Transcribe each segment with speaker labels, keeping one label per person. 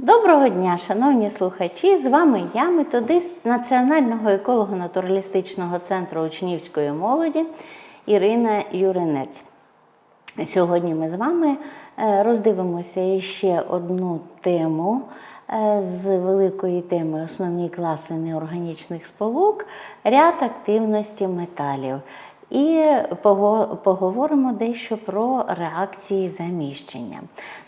Speaker 1: Доброго дня, шановні слухачі! З вами я, методист Національного еколого-натуралістичного центру учнівської молоді Ірина Юринець. Сьогодні ми з вами е, роздивимося ще одну тему е, з великої теми Основні класи неорганічних сполук, ряд активності металів. І поговоримо дещо про реакції заміщення.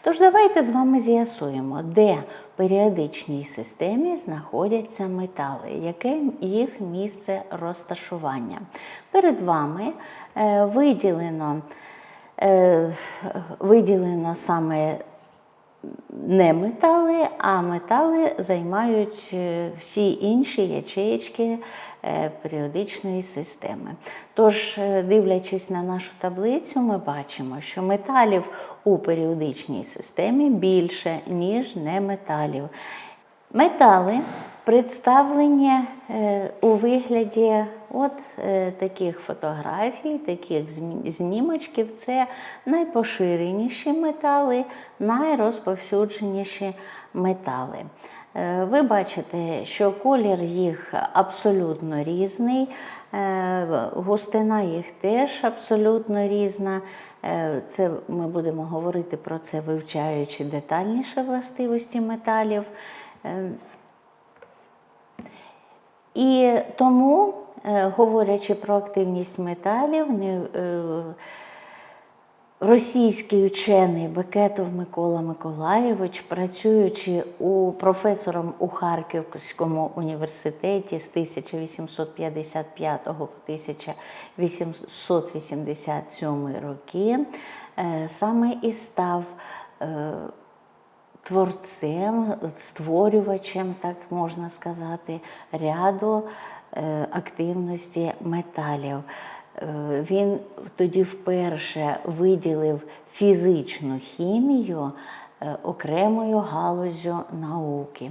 Speaker 1: Тож давайте з вами з'ясуємо, де в періодичній системі знаходяться метали, яке їх місце розташування. Перед вами е, виділено, е, виділено саме не метали, а метали займають е, всі інші ячеєчки е, періодичної системи. Тож, е, дивлячись на нашу таблицю, ми бачимо, що металів у періодичній системі більше, ніж неметалів. Метали представлені е, у вигляді от е, таких фотографій, таких знімочків. Це найпоширеніші метали, найрозповсюдженіші метали. Е, Ви бачите, що колір їх абсолютно різний, густина їх теж абсолютно різна. Це ми будемо говорити про це, вивчаючи детальніше властивості металів. І тому, е, говорячи про активність металів, е, російський учений Бекетов Микола Миколаєвич, працюючи у професором у Харківському університеті з 1855 по 1887 роки, е, саме і став творцем, створювачем, так можна сказати, ряду е, активності металів. Е, Він тоді вперше виділив фізичну хімію е, окремою галузю науки.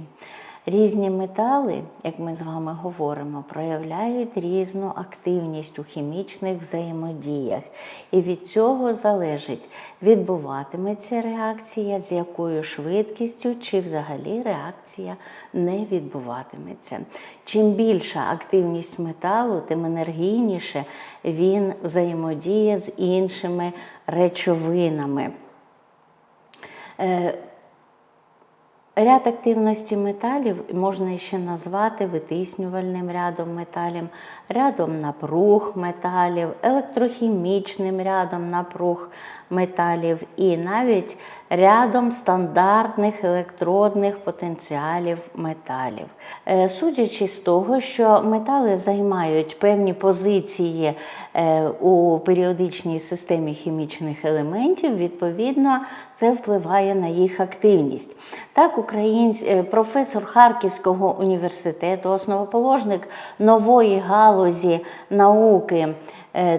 Speaker 1: Різні метали, як ми з вами говоримо, проявляють різну активність у хімічних взаємодіях. І від цього залежить, відбуватиметься реакція, з якою швидкістю, чи взагалі реакція не відбуватиметься. Чим більша активність металу, тим енергійніше він взаємодіє з іншими речовинами. Ряд активності металів можна ще назвати витиснювальним рядом металів, рядом напруг металів, електрохімічним рядом напруг металів і навіть рядом стандартних електродних потенціалів металів. Е, Судячи з того, що метали займають певні позиції е, у періодичній системі хімічних елементів, відповідно, це впливає на їх активність. Так, українсь... е, професор Харківського університету, основоположник нової галузі науки,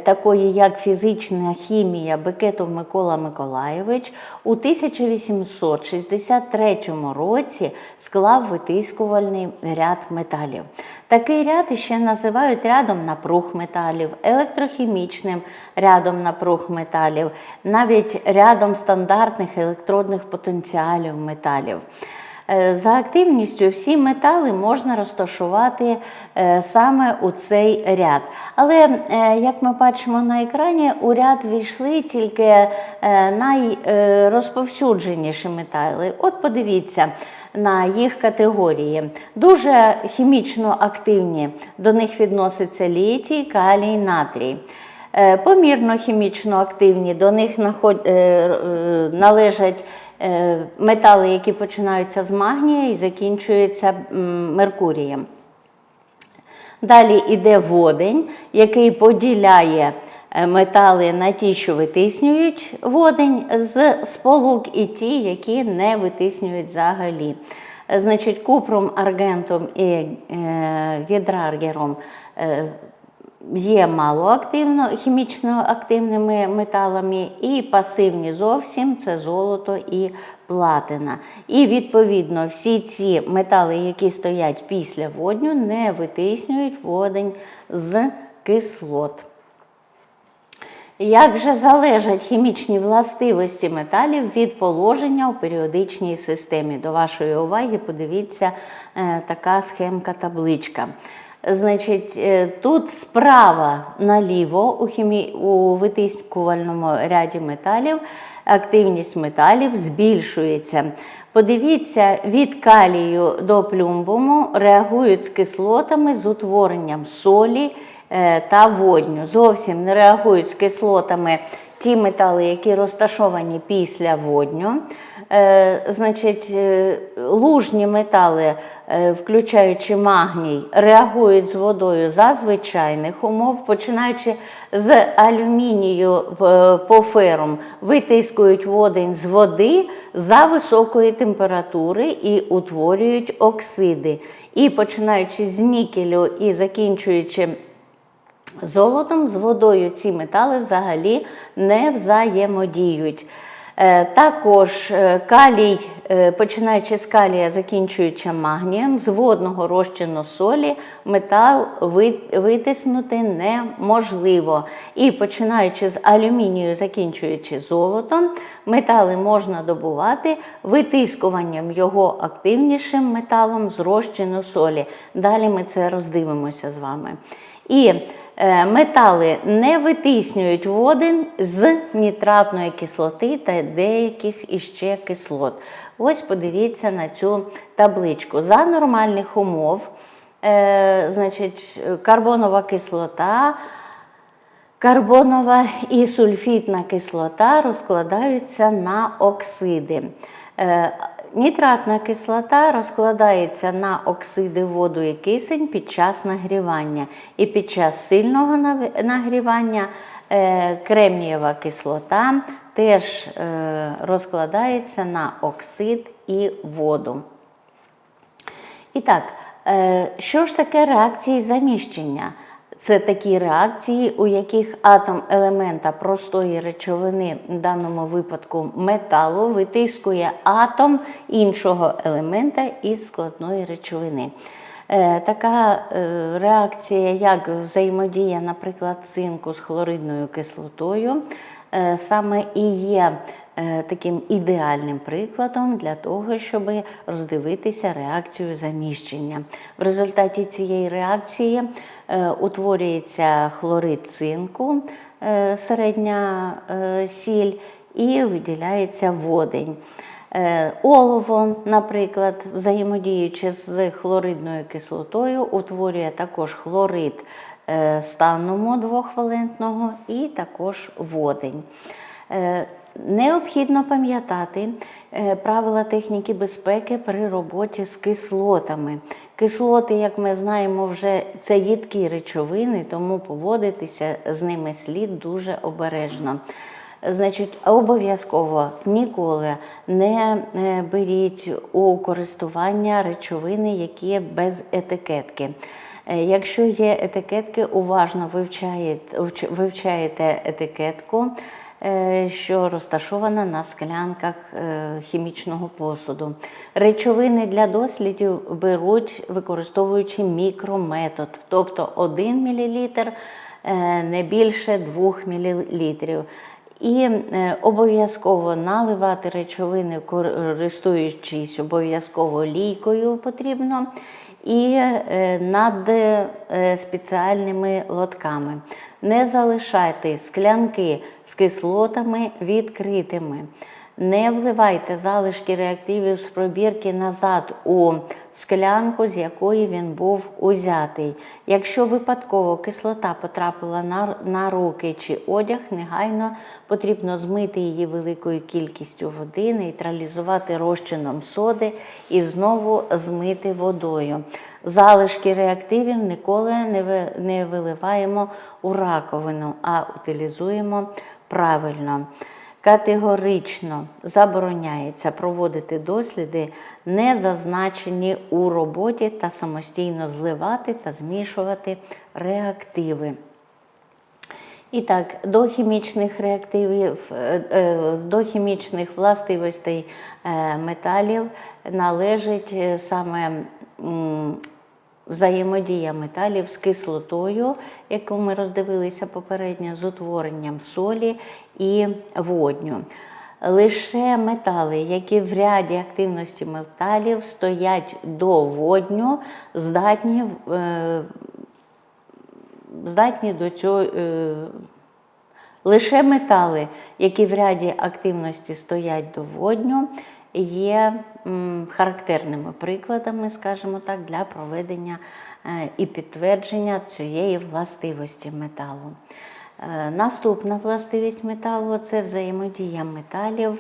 Speaker 1: такої як фізична хімія Бекетов Микола Миколаєвич, у 1863 році склав витискувальний ряд металів. Такий ряд ще називають рядом напруг металів, електрохімічним рядом напруг металів, навіть рядом стандартних електродних потенціалів металів. Е, За активністю всі метали можна розташувати е, саме у цей ряд. Але, е, як ми бачимо на екрані, у ряд війшли тільки найрозповсюдженіші метали. От подивіться на їх категорії. Дуже хімічно активні, до них відноситься літій, калій, натрій. Помірно хімічно активні, до них належать метали, які починаються з магнія і закінчуються меркурієм. Далі йде водень, який поділяє е, метали на ті, що витиснюють водень з сполук, і ті, які не витиснюють взагалі. Е, Значить, купром, аргентом і е, гідраргером е, є малоактивно, хімічно активними металами, і пасивні зовсім це золото і платина. І відповідно всі ці метали, які стоять після водню, не витиснюють водень з кислот. Як же залежать хімічні властивості металів від положення у періодичній системі? До вашої уваги подивіться е, така схемка-табличка. Значить, е, тут справа наліво у, хімі... у витискувальному ряді металів активність металів збільшується. Подивіться, від калію до плюмбуму реагують з кислотами з утворенням солі е, та водню. Зовсім не реагують з кислотами ті метали, які розташовані після водню. Е, Значить, лужні метали, включаючи магній, реагують з водою за звичайних умов, починаючи з алюмінію е, по ферум, витискують водень з води за високої температури і утворюють оксиди. І починаючи з нікелю і закінчуючи золотом, з водою ці метали взагалі не взаємодіють. Е, Також е, калій, е, починаючи з калія, закінчуючи магнієм, з водного розчину солі метал витиснути неможливо. І починаючи з алюмінію, закінчуючи золотом, метали можна добувати витискуванням його активнішим металом з розчину солі. Далі ми це роздивимося з вами. І метали не витиснюють водень з нітратної кислоти та деяких іще кислот. Ось подивіться на цю табличку. За нормальних умов, е, значить, карбонова кислота. Карбонова і сульфітна кислота розкладаються на оксиди. Нітратна кислота розкладається на оксиди воду і кисень під час нагрівання. І під час сильного нагрівання е, кремнієва кислота теж е, розкладається на оксид і воду. І так, е, що ж таке реакції заміщення? Це такі реакції, у яких атом елемента простої речовини, в даному випадку металу, витискує атом іншого елемента із складної речовини. Е, Така е, реакція, як взаємодія, наприклад, цинку з хлоридною кислотою, е, саме і є таким ідеальним прикладом для того, щоб роздивитися реакцію заміщення. В результаті цієї реакції утворюється хлорид цинку, е, середня е, сіль, і виділяється водень. Е, Олово, наприклад, взаємодіючи з хлоридною кислотою, утворює також хлорид е, станому двохвалентного і також водень. Е, Необхідно пам'ятати е, правила техніки безпеки при роботі з кислотами. Кислоти, як ми знаємо, вже це їдкі речовини, тому поводитися з ними слід дуже обережно. Значить, обов'язково ніколи не е, беріть у користування речовини, які без етикетки. Е, Якщо є етикетки, уважно вивчаєте, етикетку, що розташована на склянках е, хімічного посуду. Речовини для дослідів беруть, використовуючи мікрометод, тобто 1 мл е, не більше 2 мл. І е, обов'язково наливати речовини, користуючись обов'язково лійкою потрібно, і е, над е, спеціальними лотками. Не залишайте склянки з кислотами відкритими. Не вливайте залишки реактивів з пробірки назад у склянку, з якої він був узятий. Якщо випадково кислота потрапила на, на руки чи одяг, негайно потрібно змити її великою кількістю води, нейтралізувати розчином соди і знову змити водою. Залишки реактивів ніколи не ви- не виливаємо у раковину, а утилізуємо правильно. Категорично забороняється проводити досліди, не зазначені у роботі та самостійно зливати та змішувати реактиви. І так, до хімічних реактивів, е, е, до хімічних властивостей е, металів належить саме взаємодія металів з кислотою, яку ми роздивилися попередньо, з утворенням солі і водню. Лише метали, які в ряді активності металів стоять до водню, здатні, е, здатні до цього. е, Лише метали, які в ряді активності стоять до водню, є характерними прикладами, скажімо так, для проведення е, і підтвердження цієї властивості металу. Е, Наступна властивість металу це взаємодія металів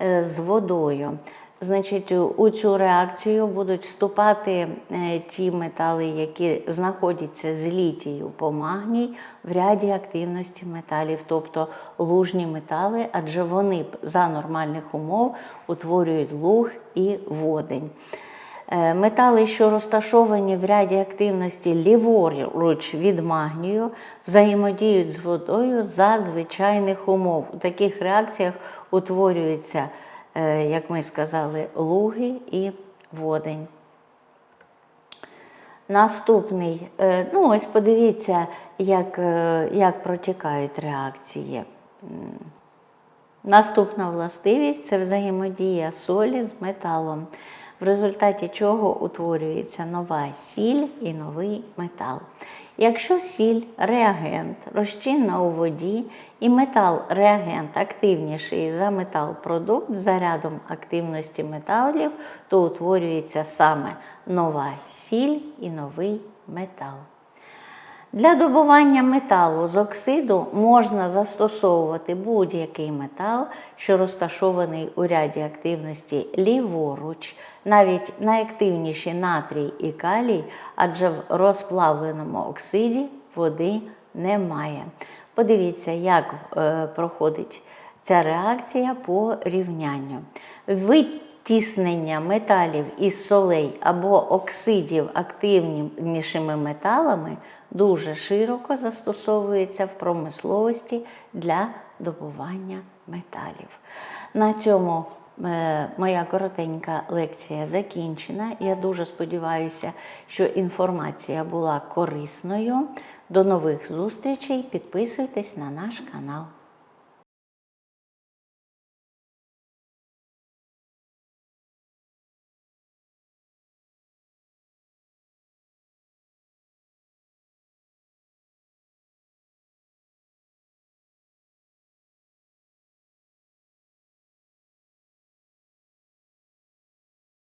Speaker 1: е, з водою. Значить, у- цю реакцію будуть вступати е, ті метали, які знаходяться з літію по магній в ряді активності металів, тобто лужні метали, адже вони за нормальних умов утворюють луг і водень. Е, Метали, що розташовані в ряді активності ліворуч від магнію, взаємодіють з водою за звичайних умов. У таких реакціях утворюються, е, як ми сказали, луги і водень. Наступний, е, ну ось подивіться, як, е, як протікають реакції. Наступна властивість це взаємодія солі з металом, в результаті чого утворюється нова сіль і новий метал. Якщо сіль реагент розчинна у воді і метал реагент активніший за метал продукт з зарядом активності металів, то утворюється саме нова сіль і новий метал. Для добування металу з оксиду можна застосовувати будь-який метал, що розташований у ряді активності ліворуч, навіть найактивніші натрій і калій, адже в розплавленому оксиді води немає. Подивіться, як е, проходить ця реакція по рівнянню. Витіснення металів із солей або оксидів активнішими металами дуже широко застосовується в промисловості для добування металів. На цьому е, моя коротенька лекція закінчена. Я дуже сподіваюся, що інформація була корисною. До нових зустрічей. Підписуйтесь на наш канал.